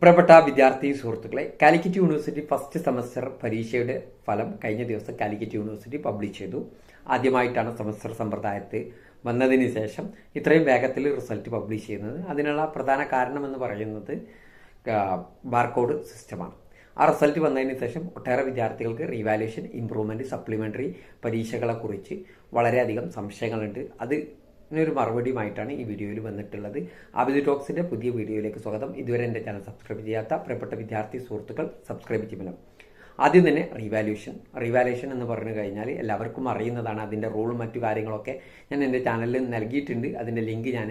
പ്രിയപ്പെട്ട വിദ്യാർത്ഥി സുഹൃത്തുക്കളെ കാലിക്കറ്റ് യൂണിവേഴ്സിറ്റി ഫസ്റ്റ് സെമസ്റ്റർ പരീക്ഷയുടെ ഫലം കഴിഞ്ഞ ദിവസം കാലിക്കറ്റ് യൂണിവേഴ്സിറ്റി പബ്ലിഷ് ചെയ്തു. ആദ്യമായിട്ടാണ് സെമസ്റ്റർ സമ്പ്രദായത്തിൽ വന്നതിന് ശേഷം ഇത്രയും വേഗത്തിൽ റിസൾട്ട് പബ്ലിഷ് ചെയ്യുന്നത്. അതിനുള്ള പ്രധാന കാരണമെന്ന് പറയുന്നത് ബാർകോഡ് സിസ്റ്റമാണ്. ആ റിസൾട്ട് വന്നതിന് ശേഷം ഒട്ടേറെ വിദ്യാർത്ഥികൾക്ക് റീവാലുവേഷൻ ഇംപ്രൂവ്മെന്റ് സപ്ലിമെന്ററി പരീക്ഷകളെക്കുറിച്ച് വളരെയധികം സംശയങ്ങളുണ്ട്. അത് ഇതിനൊരു മറുപടിയുമായിട്ടാണ് ഈ വീഡിയോയിൽ വന്നിട്ടുള്ളത്. ആബിദ് ടോക്സിന്റെ പുതിയ വീഡിയോയിലേക്ക് സ്വാഗതം. ഇതുവരെ എന്റെ ചാനൽ സബ്സ്ക്രൈബ് ചെയ്യാത്ത പ്രിയപ്പെട്ട വിദ്യാർത്ഥി സുഹൃത്തുക്കൾ സബ്സ്ക്രൈബ് ചെയ്യുമല്ലോ ആദ്യം തന്നെ റീവാലുവേഷൻ റീവാലുവേഷൻ എന്ന് പറഞ്ഞു കഴിഞ്ഞാൽ എല്ലാവർക്കും അറിയുന്നതാണ് അതിന്റെ റൂൾ മറ്റു കാര്യങ്ങളൊക്കെ ഞാൻ എന്റെ ചാനലിൽ നൽകിയിട്ടുണ്ട്. അതിന്റെ ലിങ്ക് ഞാൻ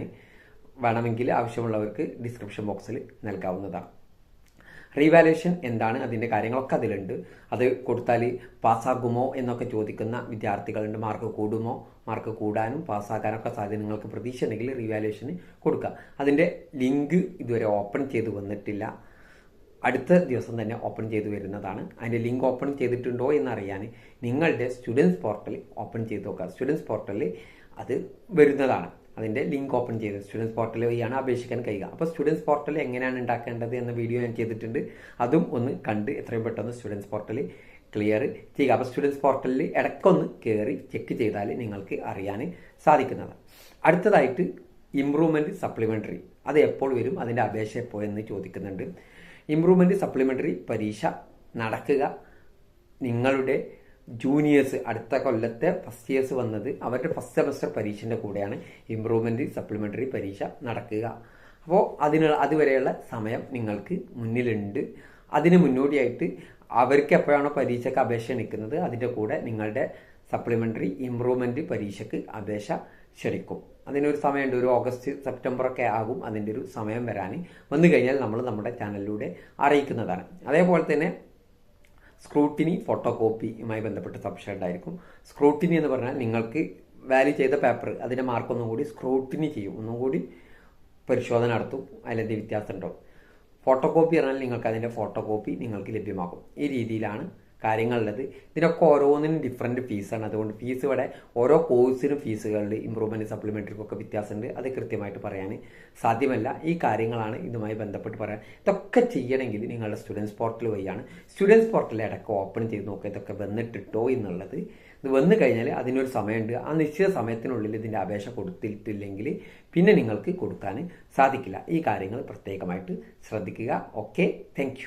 വേണമെങ്കിൽ ആവശ്യമുള്ളവർക്ക് ഡിസ്ക്രിപ്ഷൻ ബോക്സിൽ നൽകാവുന്നതാണ്. റീവാലുവേഷൻ എന്താണ്? അതിന്റെ കാര്യങ്ങളൊക്കെ അതിലുണ്ട്. അത് കൊടുത്താൽ പാസ്സാകുമോ എന്നൊക്കെ ചോദിക്കുന്ന വിദ്യാർത്ഥികളുണ്ട്. മാർക്ക് കൂടുമോ? മാർക്ക് കൂടാനും പാസ്സാക്കാനൊക്കെ സാധ്യത നിങ്ങൾക്ക് പ്രതീക്ഷ ഉണ്ടെങ്കിൽ റീവാലുവേഷന് കൊടുക്കുക. അതിന്റെ ലിങ്ക് ഇതുവരെ ഓപ്പൺ ചെയ്ത് വന്നിട്ടില്ല. അടുത്ത ദിവസം തന്നെ ഓപ്പൺ ചെയ്ത് വരുന്നതാണ്. അതിന്റെ ലിങ്ക് ഓപ്പൺ ചെയ്തിട്ടുണ്ടോ എന്നറിയാൻ നിങ്ങളുടെ സ്റ്റുഡൻസ് പോർട്ടൽ ഓപ്പൺ ചെയ്ത് നോക്കുക. സ്റ്റുഡൻസ് പോർട്ടലിൽ അത് വരുന്നതാണ്. അതിന്റെ ലിങ്ക് ഓപ്പൺ ചെയ്ത്. സ്റ്റുഡൻസ് പോർട്ടൽ വഴിയാണ് അപേക്ഷിക്കാൻ കഴിയുക. അപ്പോൾ സ്റ്റുഡൻസ് പോർട്ടൽ എങ്ങനെയാണ് ഉണ്ടാക്കേണ്ടത് എന്ന വീഡിയോ ഞാൻ ചെയ്തിട്ടുണ്ട്. അതും ഒന്ന് കണ്ട് എത്രയും പെട്ടെന്ന് സ്റ്റുഡൻസ് പോർട്ടൽ ക്ലിയർ ചെയ്യുക. അപ്പോൾ സ്റ്റുഡൻസ് പോർട്ടലിൽ ഇടയ്ക്കൊന്ന് കയറി ചെക്ക് ചെയ്താൽ നിങ്ങൾക്ക് അറിയാൻ സാധിക്കുന്നതാണ്. അടുത്തതായിട്ട് ഇമ്പ്രൂവ്മെന്റ് സപ്ലിമെന്ററി അത് എപ്പോൾ വരും? അതിന്റെ അപേക്ഷ എപ്പോൾ എന്ന് ചോദിക്കുന്നുണ്ട്. ഇമ്പ്രൂവ്മെന്റ് സപ്ലിമെന്ററി പരീക്ഷ നടക്കുക. നിങ്ങളുടെ ജൂനിയേഴ്സ് അടുത്ത കൊല്ലത്തെ ഫസ്റ്റ് ഇയേഴ്സ് വന്നത് അവരുടെ ഫസ്റ്റ് സെമസ്റ്റർ പരീക്ഷന്റെ കൂടെയാണ്. ഇമ്പ്രൂവ്മെന്റ് സപ്ലിമെന്ററി പരീക്ഷ നടക്കുക. അപ്പോൾ അതിനുള്ള അതുവരെയുള്ള സമയം നിങ്ങൾക്ക് മുന്നിലുണ്ട്. അതിന് മുന്നോടിയായിട്ട് അവർക്ക് എപ്പോഴാണോ പരീക്ഷയ്ക്ക് അപേക്ഷ നിൽക്കുന്നത് അതിന്റെ കൂടെ നിങ്ങളുടെ സപ്ലിമെന്ററി ഇമ്പ്രൂവ്മെന്റ് പരീക്ഷയ്ക്ക് അപേക്ഷ ക്ഷണിക്കും. അതിനൊരു സമയമുണ്ട് ഒരു ഓഗസ്റ്റ് സെപ്റ്റംബർ ഒക്കെ ആകും അതിന്റെ ഒരു സമയം വരാൻ. വന്നു കഴിഞ്ഞാൽ നമ്മൾ നമ്മുടെ ചാനലിലൂടെ അറിയിക്കുന്നതാണ്. അതേപോലെ തന്നെ സ്ക്രൂട്ടിനി ഫോട്ടോ കോപ്പിയുമായി ബന്ധപ്പെട്ട് സംശയം ഉണ്ടായിരിക്കും. സ്ക്രൂട്ടിനി എന്ന് പറഞ്ഞാൽ നിങ്ങൾക്ക് വാല്യൂ ചെയ്ത പേപ്പർ അതിന്റെ മാർക്ക് ഒന്നും കൂടി സ്ക്രൂട്ടിനി ചെയ്യും. ഒന്നും കൂടി പരിശോധന നടത്തും. അതിലെന്ത് വ്യത്യാസം ഉണ്ടാവും ഫോട്ടോ കോപ്പി പറഞ്ഞാൽ നിങ്ങൾക്ക് അതിന്റെ ഫോട്ടോ കോപ്പി നിങ്ങൾക്ക് ലഭ്യമാകും. ഈ രീതിയിലാണ് കാര്യങ്ങളുള്ളത്. ഇതിനൊക്കെ ഓരോന്നിനും ഡിഫറെന്റ് ഫീസാണ് അതുകൊണ്ട് ഫീസ് ഇവിടെ ഓരോ കോഴ്സിനും ഫീസുകളുണ്ട് ഇമ്പ്രൂവ്മെന്റ് സപ്ലിമെന്ററിക്കൊക്കെ വ്യത്യാസമുണ്ട്. അത് കൃത്യമായിട്ട് പറയാൻ സാധ്യമല്ല. ഈ കാര്യങ്ങളാണ് ഇതുമായി ബന്ധപ്പെട്ട് പറയാൻ. ഇതൊക്കെ ചെയ്യണമെങ്കിൽ നിങ്ങളുടെ സ്റ്റുഡൻസ് പോർട്ടൽ വഴിയാണ്. സ്റ്റുഡൻസ് പോർട്ടലിൽ ഇടയ്ക്ക് ഓപ്പൺ ചെയ്ത് നോക്കുക. ഇതൊക്കെ വന്നിട്ടിട്ടോ എന്നുള്ളത്. ഇത് വന്നു കഴിഞ്ഞാൽ അതിനൊരു സമയമുണ്ട്. ആ നിശ്ചിത സമയത്തിനുള്ളിൽ ഇതിന്റെ അപേക്ഷ കൊടുത്തിട്ടില്ലെങ്കിൽ പിന്നെ നിങ്ങൾക്ക് കൊടുക്കാൻ സാധിക്കില്ല. ഈ കാര്യങ്ങൾ പ്രത്യേകമായിട്ട് ശ്രദ്ധിക്കുക. Okay thank